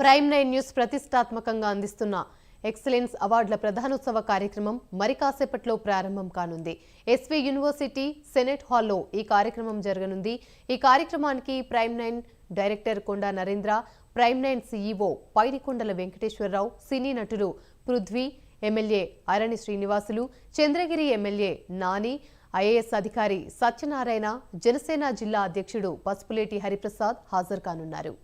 Prime nine news ప్రతిష్టాత్మకంగా అందిస్తున్న excellence అవార్డుల ప్రధానోత్సవ కార్యక్రమం మరి కాసేపట్లో ప్రారంభం కానుంది. ఎస్వి యూనివర్సిటీ సెనెట్ హాల్లో ఈ కార్యక్రమం జరగనుంది. ఈ కార్యక్రమానికి prime nine director Konda Narendra prime nine CEO Paidikondala Venkateswararao cine నటులు Prithvi MLA Arani Srinivasulu Chandragiri MLA Nani IAS అధికారి సత్యనారాయణ జనసేన జిల్లా అధ్యక్షుడు పసుపులేటి హరిప్రసాద్ హాజరు కానున్నారు.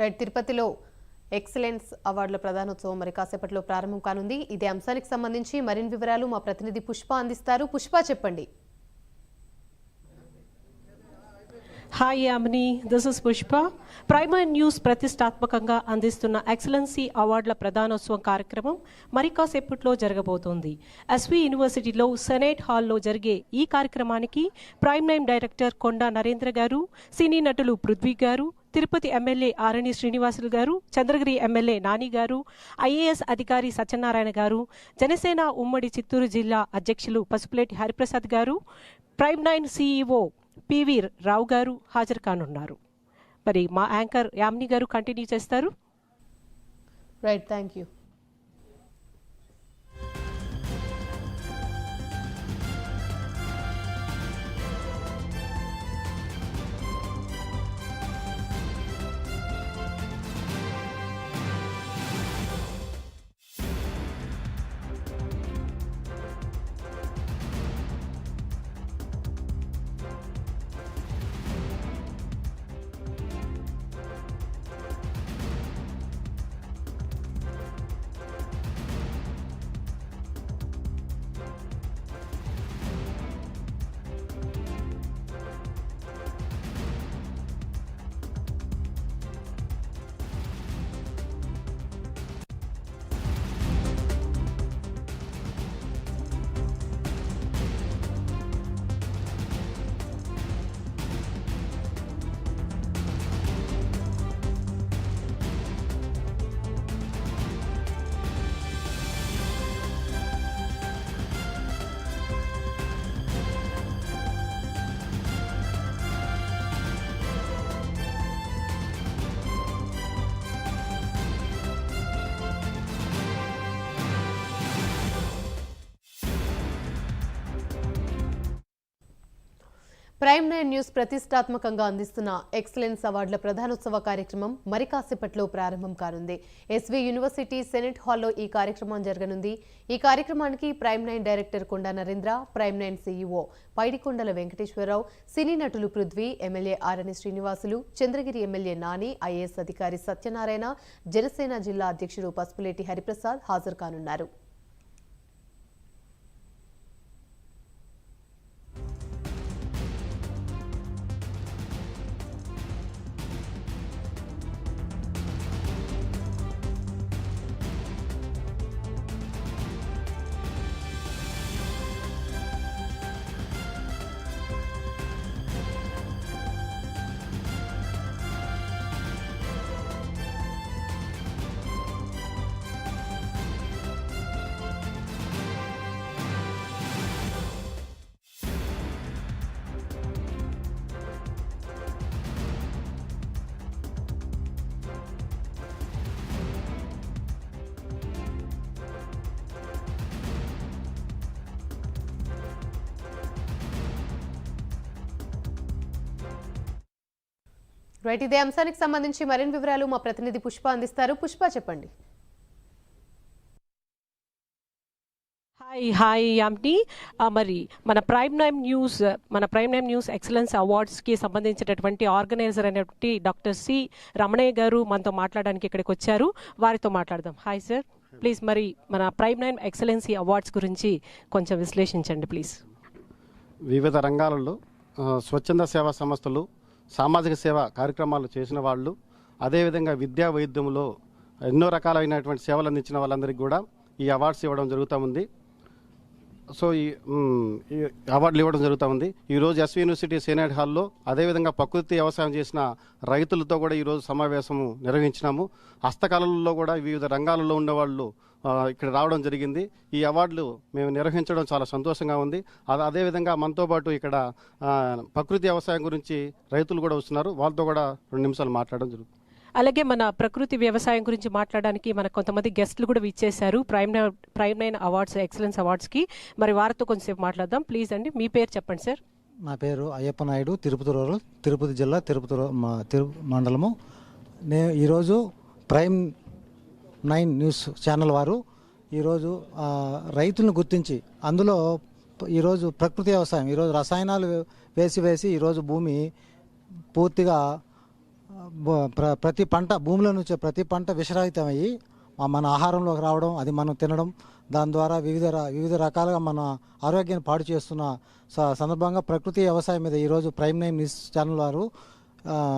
రైట్ తిరుపతిలో ఎక్సలెన్స్ అవార్డుల ప్రధానోత్సవం మరి కాసేపట్లో ప్రారంభం కానుంది. ఇదే అంశానికి సంబంధించి మరిన్ని వివరాలు మా ప్రతినిధి పుష్ప అందిస్తారు. పుష్ప చెప్పండి. Hi Yamini this is Pushpa primer news ప్రతిష్టాత్మకంగా అందిస్తున్న ఎక్సలెన్సీ అవార్డుల ప్రధానోత్సవం కార్యక్రమం మరి కాసేపట్లో జరగబోతోంది. ఎస్వి యూనివర్సిటీలో సెనేట్ హాల్లో జరిగే ఈ కార్యక్రమానికి prime nine director Konda Narendra గారు సినీ నటులు పృథ్వీ గారు తిరుపతి ఎమ్మెల్యే ఆరణి శ్రీనివాసులు గారు చంద్రగిరి ఎమ్మెల్యే నాని గారు ఐఏఎస్ అధికారి సత్యనారాయణ గారు జనసేన ఉమ్మడి చిత్తూరు జిల్లా అధ్యక్షులు పసుపులేటి హరిప్రసాద్ గారు prime nine CEO P V Rao గారు హాజరు కానున్నారు. మరి మా యాంకర్ యామిని గారు కంటిన్యూ చేస్తారు. Right thank you prime nine news ప్రతిష్టాత్మకంగా అందిస్తున్న ఎక్సలెన్స్ అవార్డుల ప్రధానోత్సవ కార్యక్రమం మరి కాసేపట్లో ప్రారంభం కానుంది. ఎస్వి యూనివర్సిటీ సెనెట్ హాల్లో ఈ కార్యక్రమం జరగనుంది. ఈ కార్యక్రమానికి prime nine director Konda Narendra prime nine CEO Paidikondala Venkateswararao cine నటులు Prithvi MLA Arani Srinivasulu Chandragiri MLA Nani IAS అధికారి సత్యనారాయణ జనసేన జిల్లా అధ్యక్షుడు పసుపులేటి హరిప్రసాద్ హాజరు కానున్నారు. రైట్ ఇదే అంశానికి సంబంధించి మరిన్ని వివరాలు మా ప్రతినిధి పుష్ప అందిస్తారు. పుష్ప చెప్పండి. హాయ్ హాయ్ యామిని ఆ, మరి మన ప్రైమ్ నైమ్ న్యూస్ మన ప్రైమ్ నైమ్ న్యూస్ ఎక్సలెన్స్ అవార్డ్స్కి సంబంధించినటువంటి ఆర్గనైజర్ అయినటువంటి డాక్టర్ సి రమణయ్య గారు మనతో మాట్లాడడానికి ఇక్కడికి వచ్చారు. వారితో మాట్లాడదాం. హాయ్ సార్ ప్లీజ్ మరి మన ప్రైమ్ నైమ్ ఎక్సలెన్సీ అవార్డ్స్ గురించి కొంచెం విశ్లేషించండి ప్లీజ్ వివిధ రంగాలలో స్వచ్ఛంద సేవా సంస్థలు సామాజిక సేవ కార్యక్రమాలు చేసిన వాళ్ళు అదేవిధంగా విద్యా వైద్యంలో ఎన్నో రకాలైనటువంటి సేవలు అందించిన వాళ్ళందరికీ కూడా ఈ అవార్డ్స్ ఇవ్వడం జరుగుతూ ఉంది. సో ఈ ఈ అవార్డులు ఇవ్వడం జరుగుతూ ఉంది. ఈరోజు ఎస్వి యూనివర్సిటీ సీనియర్ హాల్లో అదేవిధంగా ప్రకృతి వ్యవసాయం చేసిన రైతులతో కూడా ఈరోజు సమావేశము నిర్వహించినాము. హస్తకళల్లో కూడా వివిధ రంగాలలో ఉండేవాళ్ళు వాళ్ళు ఇక్కడ రావడం జరిగింది. ఈ అవార్డులు మేము నిర్వహించడం చాలా సంతోషంగా ఉంది. అది అదేవిధంగా మనతో పాటు ఇక్కడ ప్రకృతి వ్యవసాయం గురించి రైతులు కూడా వస్తున్నారు. వాళ్ళతో కూడా రెండు నిమిషాలు మాట్లాడడం జరుగుతుంది అలాగే మన ప్రకృతి వ్యవసాయం గురించి మాట్లాడడానికి మన కొంతమంది గెస్ట్లు కూడా ఇచ్చేశారు prime prime nine awards excellence అవార్డ్స్కి. మరి వారితో కొంచెంసేపు మాట్లాడదాం. ప్లీజ్ అండి మీ పేరు చెప్పండి సార్. నా పేరు అయ్యప్ప నాయుడు తిరుపతి రూరల్ తిరుపతి జిల్లా తిరుపతి రూ- మా తిరు మండలము. నే ఈరోజు ప్రైమ్ నైన్ న్యూస్ ఛానల్ వారు ఈరోజు రైతులను గుర్తించి అందులో ఈరోజు ప్రకృతి వ్యవసాయం ఈరోజు రసాయనాలు వేసి వేసి ఈరోజు భూమి పూర్తిగా ప్రతి పంట భూమిలో నుంచి ప్రతి పంట విషరహితమయ్యి మన ఆహారంలోకి రావడం అది మనం తినడం దాని ద్వారా వివిధ ర- వివిధ రకాలుగా మన ఆరోగ్యాన్ని పాడు చేస్తున్న స- సందర్భంగా ప్రకృతి వ్యవసాయం మీద ఈరోజు ప్రైమ్ నైన్ న్యూస్ ఛానల్ వారు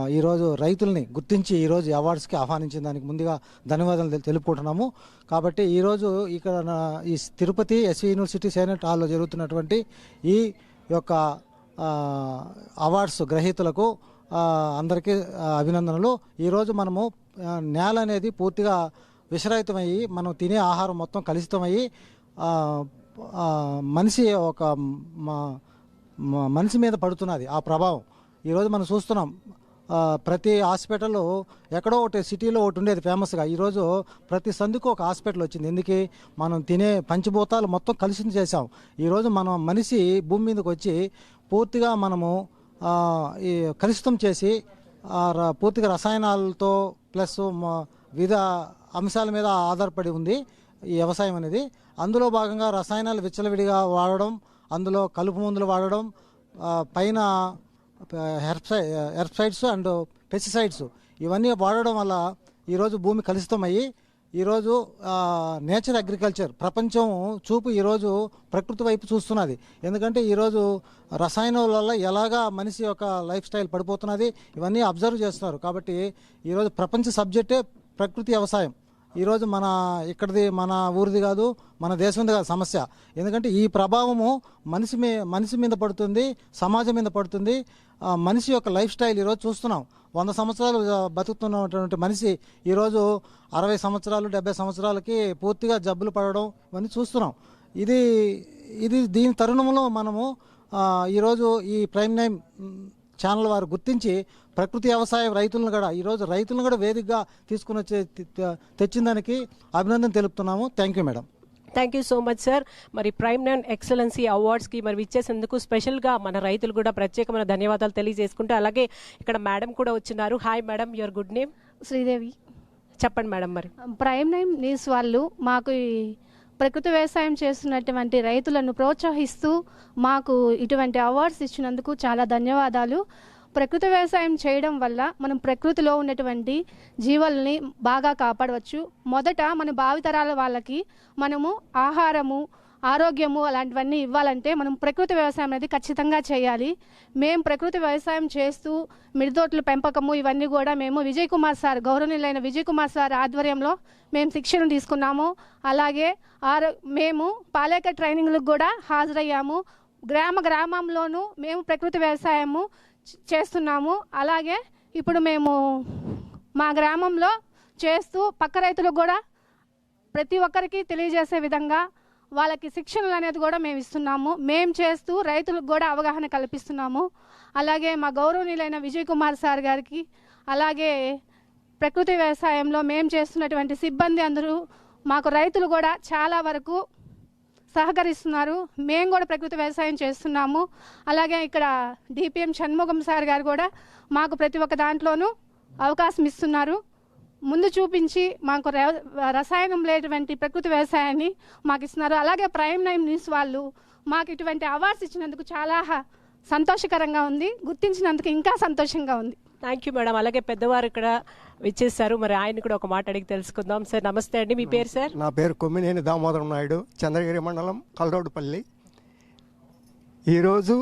ఈరోజు రైతుల్ని గుర్తించి ఈరోజు అవార్డ్స్కి ఆహ్వానించిన దానికి ముందుగా ధన్యవాదాలు తెలుపుకుంటున్నాము. కాబట్టి ఈరోజు ఇక్కడ ఈ తిరుపతి ఎస్వి యూనివర్సిటీ సెనెట్ హాల్లో జరుగుతున్నటువంటి ఈ యొక్క అవార్డ్స్ గ్రహీతలకు అందరికీ అభినందనలు. ఈరోజు మనము నేల అనేది పూర్తిగా విషరహితమయ్యి మనం తినే ఆహారం మొత్తం కలుషితమయ్యి మనిషి ఒక మ- మనిషి మీద పడుతున్నది ఆ ప్రభావం. ఈరోజు మనం చూస్తున్నాం ప్రతి హాస్పిటల్ ఎక్కడో ఒకటి సిటీలో ఒకటి ఉండేది ఫేమస్గా. ఈరోజు ప్రతి సందుకు ఒక హాస్పిటల్ వచ్చింది. ఎందుకు? మనం తినే పంచభూతాలు మొత్తం కలిసి చేసాం ఈరోజు మనం మనిషి భూమి మీదకి వచ్చి పూర్తిగా మనము ఈ కలుషితం చేసి పూర్తిగా రసాయనాలతో ప్లస్ వివిధ అంశాల మీద ఆధారపడి ఉంది ఈ వ్యవసాయం అనేది. అందులో భాగంగా రసాయనాలు విచ్చలవిడిగా వాడడం అందులో కలుపు మందులు వాడడం పైన హెర్బ్సై హెర్బ్సైడ్స్ అండ్ పెస్టిసైడ్స్ ఇవన్నీ వాడడం వల్ల ఈరోజు భూమి కలుషితమయ్యి ఈరోజు నేచర్ అగ్రికల్చర్ ప్రపంచం చూపు ఈరోజు ప్రకృతి వైపు చూస్తున్నది. ఎందుకంటే ఈరోజు రసాయనాల వల్ల ఎలాగా మనిషి యొక్క లైఫ్ స్టైల్ పడిపోతున్నది ఇవన్నీ అబ్జర్వ్ చేస్తున్నారు. కాబట్టి ఈరోజు ప్రపంచ సబ్జెక్టే ప్రకృతి వ్యవసాయం. ఈరోజు మన ఇక్కడిది మన ఊరిది కాదు మన దేశంది కాదు సమస్య. ఎందుకంటే ఈ ప్రభావము మనిషి మీ మనిషి మీద పడుతుంది సమాజం మీద పడుతుంది. మనిషి యొక్క లైఫ్ స్టైల్ ఈరోజు చూస్తున్నాం. వంద సంవత్సరాలు బతుకుతున్నటువంటి మనిషి ఈరోజు అరవై సంవత్సరాలు డెబ్బై సంవత్సరాలకి పూర్తిగా జబ్బులు పడడం ఇవన్నీ చూస్తున్నాం. ఇది ఇది దీని తరుణంలో మనము ఈరోజు ఈ ప్రైమ్ నైమ్ ఛానల్ వారు గుర్తించి ప్రకృతి వ్యవసాయ రైతులను కూడా ఈరోజు రైతులను కూడా వేదికగా తీసుకుని వచ్చే తెచ్చిన దానికి అభినందన తెలుపుతున్నాము. Thank you madam. Thank you so much sir మరి ప్రైమ్ నైన్ ఎక్సలెన్సీ అవార్డ్స్కి మరి విచ్చేసేందుకు స్పెషల్గా మన రైతులు కూడా ప్రత్యేకమైన ధన్యవాదాలు తెలియజేసుకుంటూ అలాగే ఇక్కడ మేడం కూడా వచ్చినారు. Hi madam your good name Sridevi. చెప్పండి మేడం మరి. ప్రైమ్ నైమ్ న్యూస్ వాళ్ళు మాకు ప్రకృతి వ్యవసాయం చేస్తున్నటువంటి రైతులను ప్రోత్సహిస్తూ మాకు ఇటువంటి అవార్డ్స్ ఇచ్చినందుకు చాలా ధన్యవాదాలు. ప్రకృతి వ్యవసాయం చేయడం వల్ల మనం ప్రకృతిలో ఉన్నటువంటి జీవాలని బాగా కాపాడవచ్చు. మొదట మన భావితరాల వాళ్ళకి మనము ఆహారము ఆరోగ్యము అలాంటివన్నీ ఇవ్వాలంటే మనం ప్రకృతి వ్యవసాయం అనేది ఖచ్చితంగా చేయాలి. మేము ప్రకృతి వ్యవసాయం చేస్తూ మిడితోట్ల పెంపకము ఇవన్నీ కూడా మేము విజయ్ కుమార్ సార్ గౌరవనీయులైన విజయ్ కుమార్ సార్ ఆధ్వర్యంలో మేము శిక్షణ తీసుకున్నాము. అలాగే ఆరో మేము పాలేక ట్రైనింగ్లకు కూడా హాజరయ్యాము. గ్రామ గ్రామంలోనూ మేము ప్రకృతి వ్యవసాయము చేస్తున్నాము. అలాగే ఇప్పుడు మేము మా గ్రామంలో చేస్తూ పక్క రైతులకు కూడా ప్రతి ఒక్కరికి తెలియజేసే విధంగా వాళ్ళకి శిక్షణలు అనేది కూడా మేము ఇస్తున్నాము. మేము చేస్తూ రైతులకు కూడా అవగాహన కల్పిస్తున్నాము. అలాగే మా గౌరవనీయులైన విజయ్ కుమార్ సార్ గారికి అలాగే ప్రకృతి వ్యవసాయంలో మేము చేస్తున్నటువంటి సిబ్బంది అందరూ మాకు రైతులు కూడా చాలా వరకు సహకరిస్తున్నారు. మేము కూడా ప్రకృతి వ్యవసాయం చేస్తున్నాము. అలాగే ఇక్కడ డిపిఎం షణ్ముఖం సార్ గారు కూడా మాకు ప్రతి ఒక్క దాంట్లోనూ అవకాశం ఇస్తున్నారు. ముందు చూపించి మాకు రసాయనం లేటువంటి ప్రకృతి వ్యవసాయాన్ని మాకు ఇస్తున్నారు. అలాగే ప్రైమ్ నైమ్ న్యూస్ వాళ్ళు మాకు ఇటువంటి అవార్డ్స్ ఇచ్చినందుకు చాలా సంతోషకరంగా ఉంది. గుర్తించినందుకు ఇంకా సంతోషంగా ఉంది. థ్యాంక్ యూ మేడం అలాగే పెద్దవారు ఇక్కడ విచ్చేసారు మరి ఆయన కూడా ఒక మాట అడిగి తెలుసుకుందాం. సార్ నమస్తే అండి. మీ పేరు సార్? నా పేరు కొమ్మినేని దామోదరం నాయుడు చంద్రగిరి మండలం కలరోడుపల్లి. ఈరోజు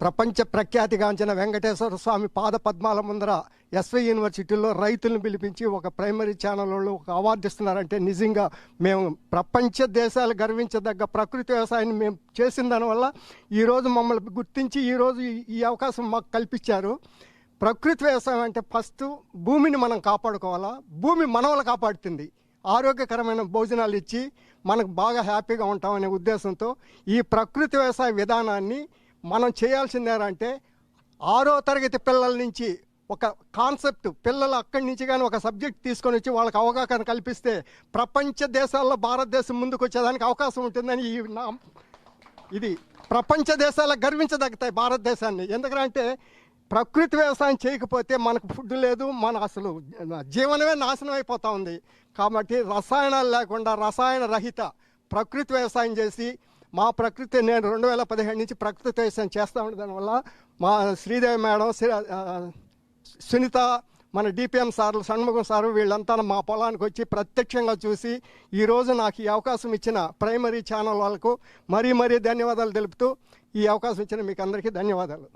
ప్రపంచ ప్రఖ్యాతిగాంచిన వెంకటేశ్వర స్వామి పాద పద్మాల ముందర ఎస్వి యూనివర్సిటీలో రైతులను పిలిపించి ఒక ప్రైమరీ ఛానల్ వాళ్ళు ఒక అవార్డు ఇస్తున్నారంటే నిజంగా మేము ప్రపంచ దేశాలు గర్వించదగ్గ ప్రకృతి వ్యవసాయాన్ని మేము చేసిన దానివల్ల ఈరోజు మమ్మల్ని గుర్తించి ఈరోజు ఈ అవకాశం మాకు కల్పించారు. ప్రకృతి వ్యవసాయం అంటే ఫస్ట్ భూమిని మనం కాపాడుకోవాలా? భూమి మనవలు కాపాడుతుంది. ఆరోగ్యకరమైన భోజనాలు ఇచ్చి మనకు బాగా హ్యాపీగా ఉంటామనే ఉద్దేశంతో ఈ ప్రకృతి వ్యవసాయ విధానాన్ని మనం చేయాల్సిందేనంటే ఆరో తరగతి పిల్లల నుంచి ఒక కాన్సెప్ట్ పిల్లలు అక్కడి నుంచి కానీ ఒక సబ్జెక్ట్ తీసుకొని వచ్చి వాళ్ళకి అవగాహన కల్పిస్తే ప్రపంచ దేశాల్లో భారతదేశం ముందుకు వచ్చేదానికి అవకాశం ఉంటుందని ఈ నా ఇది ప్రపంచ దేశాలకు గర్వించదగ్గుతాయి భారతదేశాన్ని. ఎందుకంటే ప్రకృతి వ్యవసాయం చేయకపోతే మనకు ఫుడ్ లేదు మన అసలు జీవనమే నాశనం అయిపోతూ ఉంది. కాబట్టి రసాయనాలు లేకుండా రసాయన రహిత ప్రకృతి వ్యవసాయం చేసి మా ప్రకృతి నేను రెండు వేల పదిహేడు నుంచి ప్రకృతి వ్యవసాయం చేస్తూ ఉండే దానివల్ల మా శ్రీదేవి మేడం శ్రీ- సునీత మన డిపిఎం సార్లు షణ్ముఖం సారు వీళ్ళంతా మా పొలానికి వచ్చి ప్రత్యక్షంగా చూసి ఈరోజు నాకు ఈ అవకాశం ఇచ్చిన ప్రైమరీ ఛానల్ వాళ్ళకు మరీ మరీ ధన్యవాదాలు తెలుపుతూ ఈ అవకాశం ఇచ్చిన మీకు అందరికీ ధన్యవాదాలు.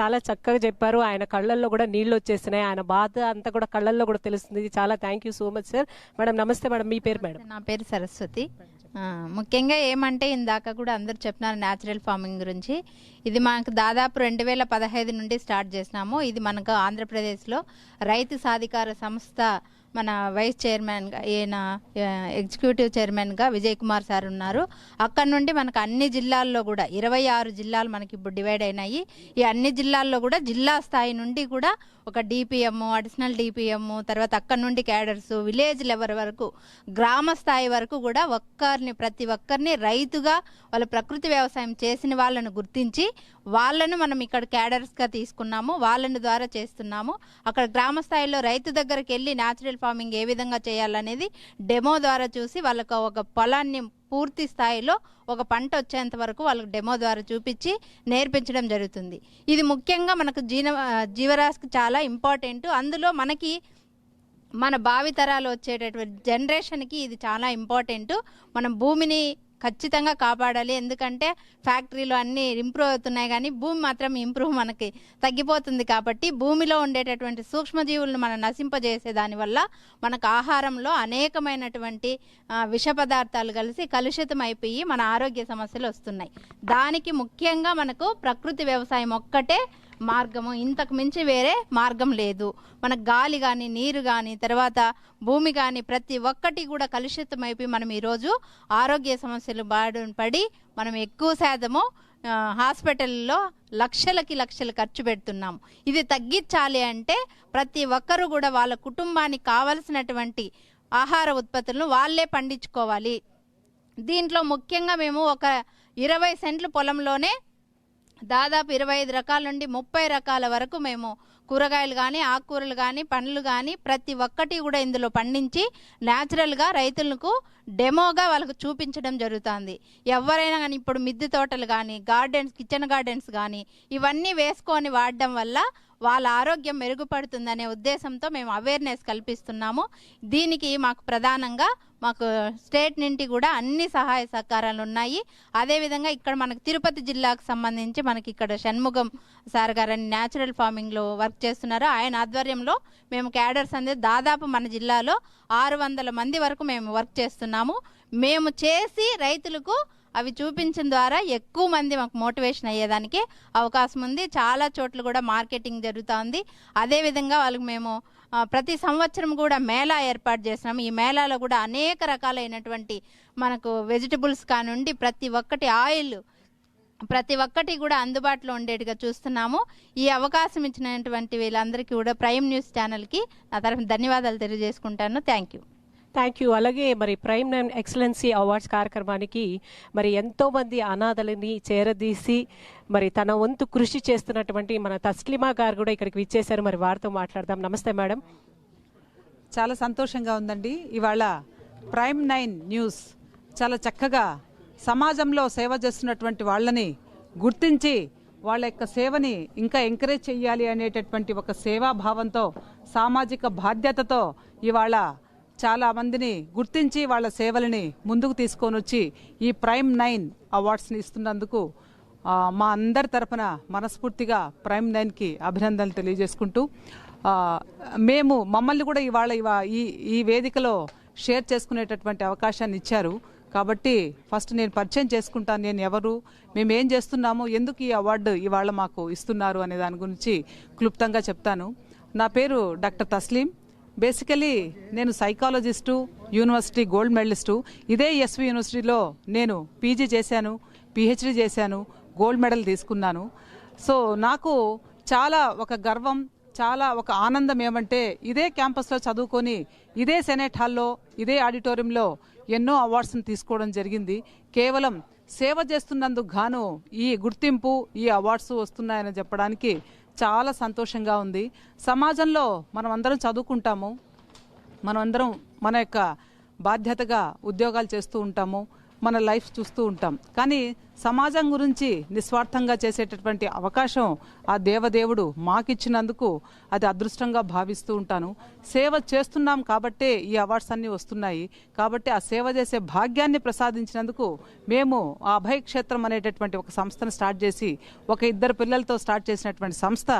చాలా చక్కగా చెప్పారు. ఆయన కళ్ళల్లో కూడా నీళ్ళు వచ్చేసినాయి. ఆయన బాధ అంతా కూడా కళ్ళల్లో కూడా తెలుస్తుంది. చాలా thank you so much sir madam నమస్తే మేడం మీ పేరు మేడం నా పేరు సరస్వతి. ఆ, ముఖ్యంగా ఏమంటే ఇందాక కూడా అందరు చెప్పినారు న్యాచురల్ ఫార్మింగ్ గురించి. ఇది మనకు దాదాపు రెండు వేల పదహైదు నుండి స్టార్ట్ చేసినాము. ఇది మనకు ఆంధ్రప్రదేశ్లో రైతు సాధికార సంస్థ మన వైస్ చైర్మన్గా ఈయన ఎగ్జిక్యూటివ్ చైర్మన్గా విజయ్ కుమార్ సార్ ఉన్నారు. అక్కడ నుండి మనకు అన్ని జిల్లాల్లో కూడా ఇరవై ఆరు జిల్లాలు మనకి ఇప్పుడు డివైడ్ అయినాయి. ఈ అన్ని జిల్లాల్లో కూడా జిల్లా స్థాయి నుండి కూడా ఒక డిపిఎం అడిషనల్ డిపిఎం తర్వాత అక్కడ నుండి క్యాడర్స్ విలేజ్ లెవెల్ వరకు గ్రామ స్థాయి వరకు కూడా ఒక్కరిని ప్రతి ఒక్కరిని రైతుగా వాళ్ళ ప్రకృతి వ్యవసాయం చేసిన వాళ్ళను గుర్తించి వాళ్ళను మనం ఇక్కడ క్యాడర్స్గా తీసుకున్నాము వాళ్ళని ద్వారా చేస్తున్నాము. అక్కడ గ్రామ స్థాయిలో రైతు దగ్గరికి వెళ్ళి న్యాచురల్ ఫార్మింగ్ ఏ విధంగా చేయాలనేది డెమో ద్వారా చూసి వాళ్ళకు ఒక పొలాన్ని పూర్తి స్థాయిలో ఒక పంట వచ్చేంత వరకు వాళ్ళకి డెమో ద్వారా చూపించి నేర్పించడం జరుగుతుంది. ఇది ముఖ్యంగా మనకు జీవ జీవరాశికి చాలా ఇంపార్టెంట్. అందులో మనకి మన భావితరాలు వచ్చేటటువంటి జనరేషన్కి ఇది చాలా ఇంపార్టెంట్. మనం భూమిని ఖచ్చితంగా కాపాడాలి. ఎందుకంటే ఫ్యాక్టరీలు అన్నీ ఇంప్రూవ్ అవుతున్నాయి కానీ భూమి మాత్రం ఇంప్రూవ్ మనకి తగ్గిపోతుంది కాబట్టి భూమిలో ఉండేటటువంటి సూక్ష్మజీవులను మనం నశింపజేసే దానివల్ల మనకు ఆహారంలో అనేకమైనటువంటి విష పదార్థాలు కలిసి కలుషితం అయిపోయి మన ఆరోగ్య సమస్యలు వస్తున్నాయి. దానికి ముఖ్యంగా మనకు ప్రకృతి వ్యవసాయం ఒక్కటే మార్గము. ఇంతకు మించి వేరే మార్గం లేదు. మన గాలి కానీ నీరు కానీ తర్వాత భూమి కానీ ప్రతి ఒక్కటి కూడా కలుషితమైపోయి మనం ఈరోజు ఆరోగ్య సమస్యలు బాడు పడి మనం ఎక్కువ శాతము హాస్పిటల్లో లక్షలకి లక్షలు ఖర్చు పెడుతున్నాము. ఇది తగ్గించాలి అంటే ప్రతి ఒక్కరూ కూడా వాళ్ళ కుటుంబానికి కావలసినటువంటి ఆహార ఉత్పత్తులను వాళ్ళే పండించుకోవాలి. దీంట్లో ముఖ్యంగా మేము ఒక ఇరవై సెంట్లు పొలంలోనే దాదాపు ఇరవై ఐదు రకాల నుండి ముప్పై రకాల వరకు మేము కూరగాయలు కానీ ఆకుకూరలు కానీ పండ్లు కానీ ప్రతి ఒక్కటి కూడా ఇందులో పండించి న్యాచురల్గా రైతులకు డెమోగా వాళ్ళకు చూపించడం జరుగుతుంది. ఎవరైనా కానీ ఇప్పుడు మిద్దె తోటలు కానీ గార్డెన్స్ కిచెన్ గార్డెన్స్ కానీ ఇవన్నీ వేసుకొని వాడడం వల్ల వాళ్ళ ఆరోగ్యం మెరుగుపడుతుందనే ఉద్దేశంతో మేము అవేర్నెస్ కల్పిస్తున్నాము. దీనికి మాకు ప్రధానంగా మాకు స్టేట్ నుండి కూడా అన్ని సహాయ సహకారాలు ఉన్నాయి. అదేవిధంగా ఇక్కడ మనకు తిరుపతి జిల్లాకు సంబంధించి మనకి ఇక్కడ షణ్ముఖం సార్ గారని న్యాచురల్ ఫార్మింగ్లో వర్క్ చేస్తున్నారు. ఆయన ఆధ్వర్యంలో మేము క్యాడర్స్ అనేది దాదాపు మన జిల్లాలో ఆరు వందల మంది వరకు మేము వర్క్ చేస్తున్నాము. మేము చేసి రైతులకు అవి చూపించిన ద్వారా ఎక్కువ మంది మాకు మోటివేషన్ అయ్యేదానికి అవకాశం ఉంది. చాలా చోట్ల కూడా మార్కెటింగ్ జరుగుతూ ఉంది. అదేవిధంగా వాళ్ళకి మేము ప్రతి సంవత్సరం కూడా మేళా ఏర్పాటు చేసినాము ఈ మేళాలో కూడా అనేక రకాలైనటువంటి మనకు వెజిటబుల్స్ కానుండి ప్రతి ఒక్కటి ఆయిల్ ప్రతి ఒక్కటి కూడా అందుబాటులో ఉండేట్టుగా చూస్తున్నాము. ఈ అవకాశం ఇచ్చినటువంటి వీళ్ళందరికీ కూడా ప్రైమ్ న్యూస్ ఛానల్కి నా తరఫున ధన్యవాదాలు తెలియజేసుకుంటాను. Thank you. థ్యాంక్ యూ అలాగే మరి ప్రైమ్ నైన్ ఎక్సలెన్సీ అవార్డ్స్ కార్యక్రమానికి మరి ఎంతోమంది అనాథలని చేరదీసి మరి తన వంతు కృషి చేస్తున్నటువంటి మన తస్లిమా గారు కూడా ఇక్కడికి విచ్చేశారు. మరి వారితో మాట్లాడదాం. నమస్తే మేడం. చాలా సంతోషంగా ఉందండి. ఇవాళ ప్రైమ్ నైన్ న్యూస్ చాలా చక్కగా సమాజంలో సేవ చేస్తున్నటువంటి వాళ్ళని గుర్తించి వాళ్ళ యొక్క సేవని ఇంకా ఎంకరేజ్ చేయాలి అనేటటువంటి ఒక సేవాభావంతో సామాజిక బాధ్యతతో ఇవాళ చాలా మందిని గుర్తించి వాళ్ళ సేవలని ముందుకు తీసుకొని వచ్చి ఈ ప్రైమ్ నైన్ అవార్డ్స్ని ఇస్తున్నందుకు మా అందరి తరపున మనస్ఫూర్తిగా ప్రైమ్ నైన్కి అభినందనలు తెలియజేసుకుంటూ మేము మమ్మల్ని కూడా ఇవాళ ఇవా ఈ ఈ వేదికలో షేర్ చేసుకునేటటువంటి అవకాశాన్ని ఇచ్చారు. కాబట్టి ఫస్ట్ నేను పరిచయం చేసుకుంటాను నేను ఎవరు మేము ఏం చేస్తున్నాము ఎందుకు ఈ అవార్డు ఇవాళ మాకు ఇస్తున్నారు అనే దాని గురించి క్లుప్తంగా చెప్తాను. నా పేరు డాక్టర్ తస్లీం. బేసికలీ నేను సైకాలజిస్టు యూనివర్సిటీ గోల్డ్ మెడలిస్టు ఇదే ఎస్వి యూనివర్సిటీలో నేను పీజీ చేశాను పిహెచ్డి చేశాను గోల్డ్ మెడల్ తీసుకున్నాను. సో నాకు చాలా ఒక గర్వం చాలా ఒక ఆనందం ఏమంటే ఇదే క్యాంపస్లో చదువుకొని ఇదే సెనేట్ హాల్లో ఇదే ఆడిటోరియంలో ఎన్నో అవార్డ్స్ని తీసుకోవడం జరిగింది. కేవలం సేవ చేస్తున్నందుకు గాను ఈ గుర్తింపు ఈ అవార్డ్స్ వస్తున్నాయని చెప్పడానికి చాలా సంతోషంగా ఉంది. సమాజంలో మనం అందరం చదువుకుంటాము. మనం అందరం మన యొక్క బాధ్యతగా ఉద్యోగాలు చేస్తూ ఉంటాము. మన లైఫ్ చూస్తూ ఉంటాం. కానీ సమాజం గురించి నిస్వార్థంగా చేసేటటువంటి అవకాశం ఆ దేవదేవుడు మాకిచ్చినందుకు అది అదృష్టంగా భావిస్తూ ఉంటాను. సేవ చేస్తున్నాం కాబట్టే ఈ అవార్డ్స్ అన్నీ వస్తున్నాయి. కాబట్టి ఆ సేవ చేసే భాగ్యాన్ని ప్రసాదించినందుకు మేము ఆ అభయ క్షేత్రం అనేటటువంటి ఒక సంస్థను స్టార్ట్ చేసి ఒక ఇద్దరు పిల్లలతో స్టార్ట్ చేసినటువంటి సంస్థ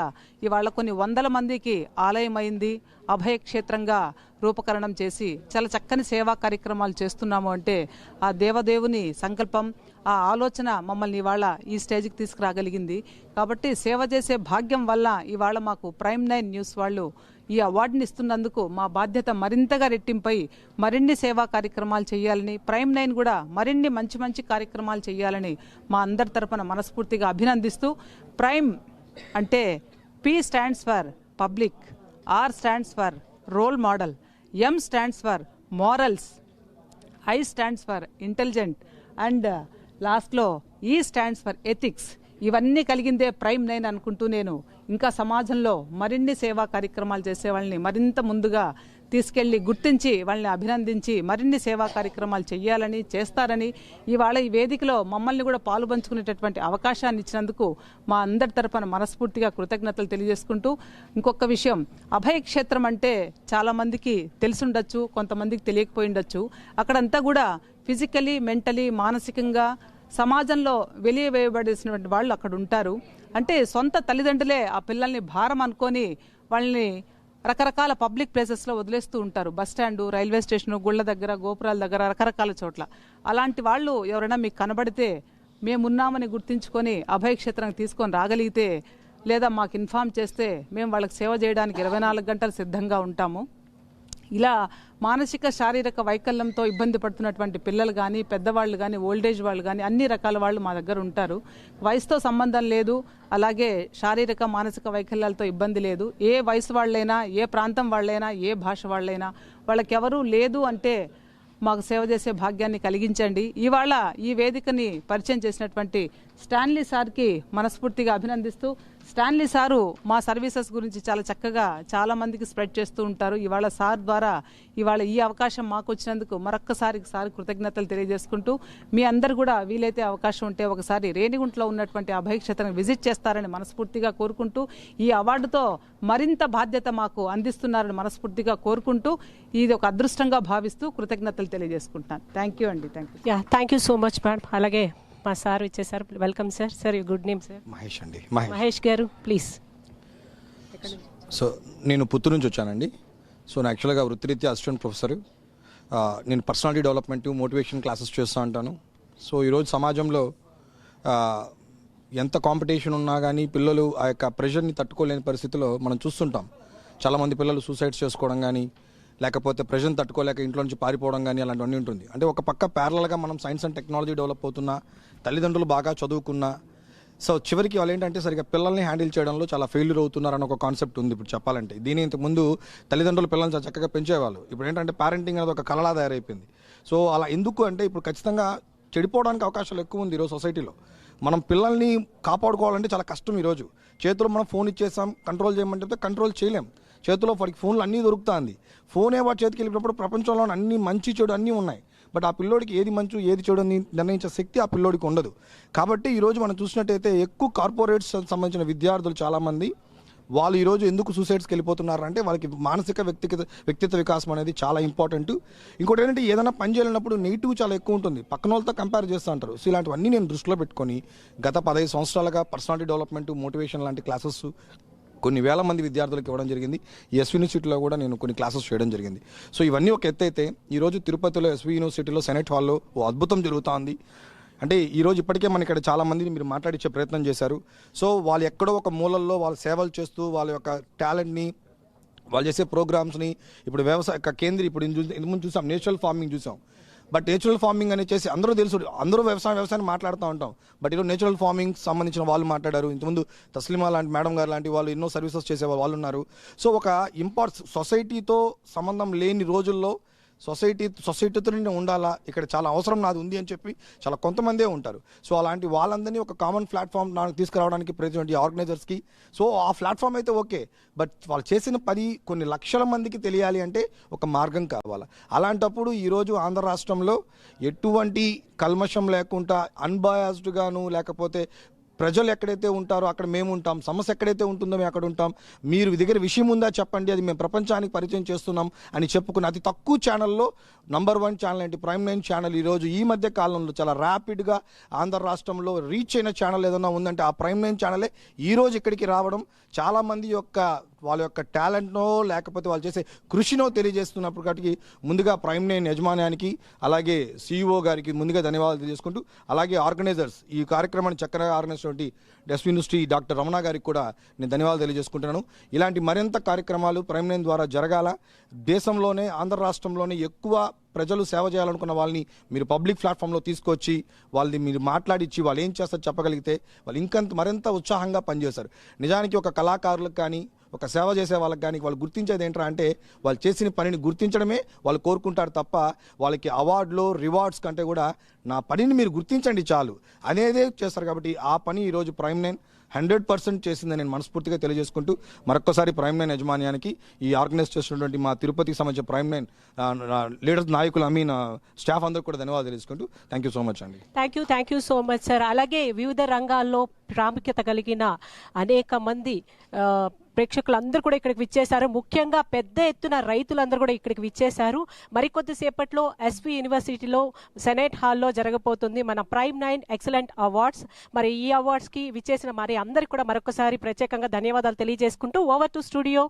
ఇవాళ కొన్ని వందల మందికి ఆలయం అయింది అభయ క్షేత్రంగా రూపకరణం చేసి చాలా చక్కని సేవా కార్యక్రమాలు చేస్తున్నాము అంటే ఆ దేవదేవుని సంకల్పం ఆ ఆలోచన మమ్మల్ని ఇవాళ ఈ స్టేజ్కి తీసుకురాగలిగింది. కాబట్టి సేవ చేసే భాగ్యం వల్ల ఇవాళ మాకు ప్రైమ్ నైన్ న్యూస్ వాళ్ళు ఈ అవార్డుని ఇస్తున్నందుకు మా బాధ్యత మరింతగా రెట్టింపై మరిన్ని సేవా కార్యక్రమాలు చేయాలని ప్రైమ్ నైన్ కూడా మరిన్ని మంచి మంచి కార్యక్రమాలు చేయాలని మా అందరి తరపున మనస్ఫూర్తిగా అభినందిస్తూ ప్రైమ్ అంటే P stands for public R stands for role model. M stands for morals I stands for intelligent and లాస్ట్లో ఈ స్టాండ్స్ ఫర్ ఎథిక్స్ ఇవన్నీ కలిగిందే ప్రైమ్ నైన్ అనుకుంటూ నేను. ఇంకా సమాజంలో మరిన్ని సేవా కార్యక్రమాలు చేసే వాళ్ళని మరింత ముందుగా తీసుకెళ్ళి గుర్తించి వాళ్ళని అభినందించి మరిన్ని సేవా కార్యక్రమాలు చేయాలని చేస్తారని ఇవాళ ఈ వేదికలో మమ్మల్ని కూడా పాలు పంచుకునేటటువంటి అవకాశాన్ని ఇచ్చినందుకు మా అందరి తరఫున మనస్ఫూర్తిగా కృతజ్ఞతలు తెలియజేసుకుంటూ ఇంకొక విషయం. అభయ క్షేత్రం అంటే చాలా మందికి తెలిసుండొచ్చు కొంతమందికి తెలియకపోయి ఉండొచ్చు. అక్కడంతా కూడా ఫిజికలీ మెంటలీ మానసికంగా సమాజంలో వెలియవేయబడేసినటువంటి వాళ్ళు అక్కడ ఉంటారు. అంటే సొంత తల్లిదండ్రులే ఆ పిల్లల్ని భారం అనుకొని వాళ్ళని రకరకాల పబ్లిక్ ప్లేసెస్లో వదిలేస్తూ ఉంటారు. బస్ స్టాండు రైల్వే స్టేషను గుళ్ళ దగ్గర గోపురాల దగ్గర రకరకాల చోట్ల. అలాంటి వాళ్ళు ఎవరైనా మీకు కనబడితే మేమున్నామని గుర్తించుకొని అభయక్షేత్రానికి తీసుకొని రాగలిగితే లేదా మాకు ఇన్ఫామ్ చేస్తే మేము వాళ్ళకి సేవ చేయడానికి ఇరవై నాలుగు గంటలు సిద్ధంగా ఉంటాము. ఇలా మానసిక శారీరక వైకల్యంతో ఇబ్బంది పడుతున్నటువంటి పిల్లలు కానీ పెద్దవాళ్ళు కానీ ఓల్డేజ్ వాళ్ళు కానీ అన్ని రకాల వాళ్ళు మా దగ్గర ఉంటారు. వయసుతో సంబంధం లేదు అలాగే శారీరక మానసిక వైకల్యాలతో ఇబ్బంది లేదు. ఏ వయసు వాళ్ళైనా ఏ ప్రాంతం వాళ్ళైనా ఏ భాష వాళ్ళైనా వాళ్ళకెవరూ లేదు అంటే మాకు సేవ చేసే భాగ్యాన్ని కలిగించండి. ఇవాళ ఈ వేదికని పరిచయం చేసినటువంటి స్టాన్లీ సార్కి మనస్ఫూర్తిగా అభినందిస్తూ స్టాన్లీ సారు మా సర్వీసెస్ గురించి చాలా చక్కగా చాలా మందికి స్ప్రెడ్ చేస్తూ ఉంటారు. ఇవాళ సార్ ద్వారా ఇవాళ ఈ అవకాశం మాకు వచ్చినందుకు మరొక్కసారి సార్ కృతజ్ఞతలు తెలియజేసుకుంటూ మీ అందరు కూడా వీలైతే అవకాశం ఉంటే ఒకసారి రేణిగుంట్లో ఉన్నటువంటి అభయ విజిట్ చేస్తారని మనస్ఫూర్తిగా కోరుకుంటూ ఈ అవార్డుతో మరింత బాధ్యత మాకు అందిస్తున్నారని మనస్ఫూర్తిగా కోరుకుంటూ ఇది ఒక అదృష్టంగా భావిస్తూ కృతజ్ఞతలు తెలియజేసుకుంటున్నాను. థ్యాంక్ యూ అండి. Thank you thank you so much madam అలాగే మా సార్ ఇచ్చేసారు welcome sir sir good name sir Mahesh అండి. మహేష్. గారు ప్లీజ్ సో నేను పుత్తూరు నుంచి వచ్చానండి. సో నేను యాక్చువల్గా వృత్తిరీత్యా అసిస్టెంట్ ప్రొఫెసర్ నేను పర్సనాలిటీ డెవలప్మెంట్ మోటివేషన్ క్లాసెస్ చేస్తూ ఉంటాను. సో ఈరోజు సమాజంలో ఎంత కాంపిటీషన్ ఉన్నా కానీ పిల్లలు ఆ యొక్క ప్రెషర్ని తట్టుకోలేని పరిస్థితిలో మనం చూస్తుంటాం. చాలామంది పిల్లలు సూసైడ్స్ చేసుకోవడం కానీ లేకపోతే ప్రెషర్ని తట్టుకోలేక ఇంట్లో నుంచి పారిపోవడం కానీ అలాంటివన్నీ ఉంటుంది. అంటే ఒక పక్క ప్యారలల్గా మనం సైన్స్ అండ్ టెక్నాలజీ డెవలప్ అవుతున్నా తల్లిదండ్రులు బాగా చదువుకున్నా సో చివరికి వాళ్ళు ఏంటంటే సరిగా పిల్లల్ని హ్యాండిల్ చేయడంలో చాలా ఫెయిల్యూర్ అవుతున్నారని ఒక కాన్సెప్ట్ ఉంది ఇప్పుడు చెప్పాలంటే. దీని ఇంతకుముందు తల్లిదండ్రులు పిల్లల్ని చాలా చక్కగా పెంచేవాళ్ళు. ఇప్పుడు ఏంటంటే పేరెంటింగ్ అనేది ఒక కళలా తయారైపోయింది. సో అలా ఎందుకు అంటే ఇప్పుడు ఖచ్చితంగా చెడిపోవడానికి అవకాశాలు ఎక్కువ ఉంది ఈరోజు సొసైటీలో మనం పిల్లల్ని కాపాడుకోవాలంటే చాలా కష్టం ఈరోజు. చేతిలో మనం ఫోన్ ఇచ్చేసాం కంట్రోల్ చేయమంటే కంట్రోల్ చేయలేం. చేతిలో వాడికి ఫోన్లు అన్నీ దొరుకుతుంది. ఫోనే వాడి చేతికి వెళ్ళినప్పుడు ప్రపంచంలో అన్ని మంచి చెడు అన్నీ ఉన్నాయి. బట్ ఆ పిల్లోడికి ఏది మంచు ఏది చెడు అని నిర్ణయించే శక్తి ఆ పిల్లోడికి ఉండదు. కాబట్టి ఈరోజు మనం చూసినట్టయితే ఎక్కువ కార్పొరేట్స్ సంబంధించిన విద్యార్థులు చాలామంది వాళ్ళు ఈరోజు ఎందుకు సూసైడ్స్కి వెళ్ళిపోతున్నారు అంటే వాళ్ళకి మానసిక వ్యక్తిగత వ్యక్తిత్వ వికాసం అనేది చాలా ఇంపార్టెంట్ ఇంకోటి ఏంటంటే ఏదైనా పని చేయాలన్నప్పుడు నెగిటివ్ చాలా ఎక్కువ ఉంటుంది. పక్కన వాళ్ళతో కంపేర్ చేస్తూ ఉంటారు. సో ఇలాంటివన్నీ నేను దృష్టిలో పెట్టుకొని గత పదహైదు సంవత్సరాలుగా పర్సనాలిటీ డెవలప్మెంట్ మోటివేషన్ లాంటి క్లాసెస్ కొన్ని వేల మంది విద్యార్థులకు ఇవ్వడం జరిగింది. ఎస్వి యూనివర్సిటీలో కూడా నేను కొన్ని క్లాసెస్ చేయడం జరిగింది. సో ఇవన్నీ ఒక ఎత్తు అయితే ఈరోజు తిరుపతిలో ఎస్వి యూనివర్సిటీలో సెనెట్ హాల్లో ఓ అద్భుతం జరుగుతూ ఉంది అంటే ఈరోజు ఇప్పటికే మన ఇక్కడ చాలా మందిని మీరు మాట్లాడించే ప్రయత్నం చేశారు. సో వాళ్ళు ఎక్కడో ఒక మూలల్లో వాళ్ళు సేవలు చేస్తూ వాళ్ళ యొక్క టాలెంట్ని వాళ్ళు చేసే ప్రోగ్రామ్స్ని ఇప్పుడు వ్యవసాయ కేంద్రం కేంద్ర ఇప్పుడు ఇంతకుముందు చూసాం నేచురల్ ఫార్మింగ్ చూసాం. బట్ నేచురల్ ఫార్మింగ్ అని చేసి అందరూ తెలుసు. అందరూ వ్యవసాయం వ్యవసాయం మాట్లాడుతూ ఉంటాం. బట్ ఈరోజు నేచురల్ ఫార్మింగ్ సంబంధించిన వాళ్ళు మాట్లాడారు. ఇంతకుముందు తస్లిమా లాంటి మేడం గారు లాంటి వాళ్ళు ఎన్నో సర్వీసెస్ చేసే వాళ్ళు ఉన్నారు సో ఒక ఇంపార్ట్ సొసైటీతో సంబంధం లేని రోజుల్లో సొసైటీ సొసైటీతోనే ఉండాలా? ఇక్కడ చాలా అవసరం నాది ఉంది అని చెప్పి చాలా కొంతమందే ఉంటారు. సో అలాంటి వాళ్ళందరినీ ఒక కామన్ ప్లాట్ఫామ్ నాకు తీసుకురావడానికి ప్రతి ఆర్గనైజర్స్కి సో ఆ ప్లాట్ఫామ్ అయితే ఓకే. బట్ వాళ్ళు చేసిన పని కొన్ని లక్షల మందికి తెలియాలి అంటే ఒక మార్గం కావాలి? అలాంటప్పుడు ఈరోజు ఆంధ్ర రాష్ట్రంలో ఎటువంటి కల్మషం లేకుండా అన్బయాస్డ్గాను లేకపోతే ప్రజలు ఎక్కడైతే ఉంటారో అక్కడ మేము ఉంటాం సమస్య ఎక్కడైతే ఉంటుందో మేము అక్కడ ఉంటాం. మీరు దగ్గర విషయం ఉందా చెప్పండి అది మేము ప్రపంచానికి పరిచయం చేస్తున్నాం అని చెప్పుకున్న అతి తక్కువ ఛానల్లో నంబర్ వన్ ఛానల్ ఏంటి ప్రైమ్ నైన్ ఛానల్ ఈరోజు ఈ మధ్య కాలంలో చాలా ర్యాపిడ్గా ఆంధ్ర రాష్ట్రంలో రీచ్ అయిన ఛానల్ ఏదైనా ఉందంటే ఆ ప్రైమ్ నైన్ ఛానలే ఈరోజు ఇక్కడికి రావడం చాలామంది యొక్క వాళ్ళ యొక్క టాలెంట్నో లేకపోతే వాళ్ళు చేసే కృషినో తెలియజేస్తున్నప్పుడు కాబట్టి ముందుగా ప్రైమ్ నైన్ యజమాన్యానికి అలాగే సీఈఓ గారికి ముందుగా ధన్యవాదాలు తెలియజేసుకుంటూ అలాగే ఆర్గనైజర్స్ ఈ కార్యక్రమాన్ని చక్కగా organize S university doctor Ramana గారికి కూడా నేను ధన్యవాదాలు తెలియజేసుకుంటున్నాను. ఇలాంటి మరింత కార్యక్రమాలు ప్రైమ్ నైన్ ద్వారా జరగాల. దేశంలోనే ఆంధ్ర రాష్ట్రంలోనే ఎక్కువ ప్రజలు సేవ చేయాలనుకున్న వాళ్ళని మీరు పబ్లిక్ ప్లాట్ఫామ్లో తీసుకొచ్చి వాళ్ళని మీరు మాట్లాడిచ్చి వాళ్ళు ఏం చేస్తారో చెప్పగలిగితే వాళ్ళు ఇంకంత మరింత ఉత్సాహంగా పనిచేస్తారు. నిజానికి ఒక కళాకారులకు కానీ ఒక సేవ చేసే వాళ్ళకి కానీ వాళ్ళు గుర్తించేది ఏంట్రా అంటే వాళ్ళు చేసిన పనిని గుర్తించడమే వాళ్ళు కోరుకుంటారు తప్ప వాళ్ళకి అవార్డులు రివార్డ్స్ కంటే కూడా నా పనిని మీరు గుర్తించండి చాలు అనేదే చేస్తారు కాబట్టి ఆ పని ఈరోజు ప్రైమ్ నైన్ హండ్రెడ్ పర్సెంట్ చేసిందని నేను మనస్ఫూర్తిగా తెలియజేసుకుంటూ మరొకసారి ప్రైమ్ నైన్ యజమాన్యానికి ఈ ఆర్గనైజ్ చేస్తున్నటువంటి మా తిరుపతికి సంబంధించిన ప్రైమ్ నైన్ లీడర్స్ నాయకులు ఐ మీన్ స్టాఫ్ అందరూ కూడా ధన్యవాదాలు తెలుసుకుంటూ థ్యాంక్ యూ సో మచ్ అండి. Thank you thank you so much sir. అలాగే వివిధ రంగాల్లో ప్రాముఖ్యత కలిగిన అనేక మంది ప్రేక్షకులందరూ కూడా ఇక్కడికి విచ్చేశారు. ముఖ్యంగా పెద్ద ఎత్తున రైతులందరూ కూడా ఇక్కడికి విచ్చేశారు. మరికొద్దిసేపట్లో ఎస్వి యూనివర్సిటీలో సెనేట్ హాల్లో జరగబోతుంది మన ప్రైమ్ నైన్ ఎక్సలెంట్ అవార్డ్స్. మరి ఈ అవార్డ్స్కి విచ్చేసిన మరి అందరికి కూడా మరొకసారి ప్రత్యేకంగా ధన్యవాదాలు తెలియజేసుకుంటూ ఓవర్ టు స్టూడియో.